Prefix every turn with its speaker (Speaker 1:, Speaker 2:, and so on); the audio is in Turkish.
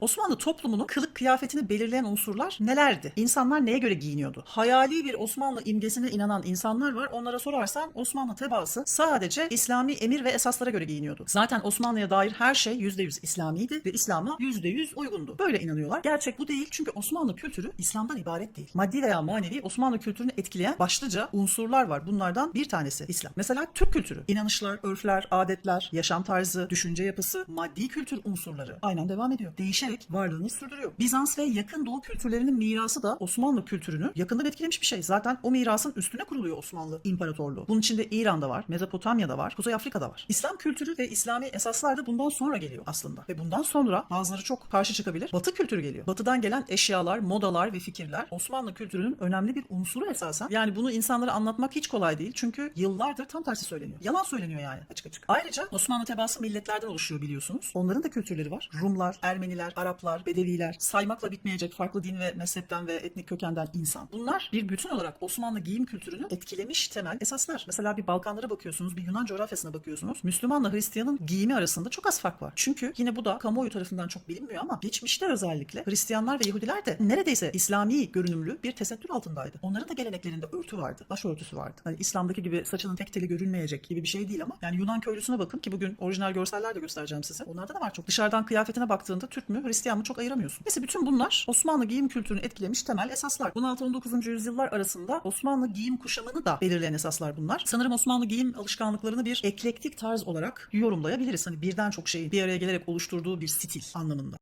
Speaker 1: Osmanlı toplumunun kılık kıyafetini belirleyen unsurlar nelerdi? İnsanlar neye göre giyiniyordu? Hayali bir Osmanlı imgesine inanan insanlar var. Onlara sorarsan Osmanlı tebaası sadece İslami emir ve esaslara göre giyiniyordu. Zaten Osmanlı'ya dair her şey %100 İslamiydi ve İslam'a %100 uygundu. Böyle inanıyorlar. Gerçek bu değil çünkü Osmanlı kültürü İslam'dan ibaret değil. Maddi veya manevi Osmanlı kültürünü etkileyen başlıca unsurlar var. Bunlardan bir tanesi İslam. Mesela Türk kültürü. İnanışlar, örfler, adetler, yaşam tarzı, düşünce yapısı, maddi kültür unsurları aynen devam ediyor. Değişerek varlığını sürdürüyor. Bizans ve yakın doğu kültürlerinin mirası da Osmanlı kültürünü yakından etkilemiş bir şey. Zaten o mirasın üstüne kuruluyor Osmanlı İmparatorluğu. Bunun içinde İran'da var, Mezopotamya'da var, Kuzey Afrika'da var. İslam kültürü ve İslami esaslar da bundan sonra geliyor aslında. Ve bundan sonra bazıları çok karşı çıkabilir. Batı kültürü geliyor. Batıdan gelen eşyalar, modalar ve fikirler Osmanlı kültürünün önemli bir unsuru esasen. Yani bunu insanlara anlatmak hiç kolay değil. Çünkü yıllardır tam tersi söyleniyor. Yalan söyleniyor yani açık açık. Ayrıca Osmanlı tebaası milletlerden oluşuyor biliyorsunuz. Onların da kültürleri var. Rumlar, Ermeniler, Araplar, Bedeviler, saymakla bitmeyecek farklı din ve mezhepten ve etnik kökenden insan. Bunlar bir bütün olarak Osmanlı giyim kültürünü etkilemiş temel esaslar. Mesela bir Balkanlara bakıyorsunuz, bir Yunan coğrafyasına bakıyorsunuz. Müslümanla Hristiyanın giyimi arasında çok az fark var. Çünkü yine bu da kamuoyu tarafından çok bilinmiyor ama geçmişte özellikle Hristiyanlar ve Yahudiler de neredeyse İslami görünümlü bir tesettür altındaydı. Onların da geleneklerinde örtü vardı, başörtüsü vardı. Hani İslam'daki gibi saçının tek teli görünmeyecek gibi bir şey değil ama yani Yunan köylüsüne bakın ki bugün orijinal görseller de göstereceğim size. Onlarda da var çok. Dışarıdan kıyafetine baktığında Türk mü Hristiyan mı çok ayıramıyorsun. Neyse bütün bunlar Osmanlı giyim kültürünü etkilemiş temel esaslar. 16-19. yüzyıllar arasında Osmanlı giyim kuşamını da belirleyen esaslar bunlar. Sanırım Osmanlı giyim alışkanlıklarını bir eklektik tarz olarak yorumlayabiliriz. Hani birden çok şeyin bir araya gelerek oluşturduğu bir stil anlamında.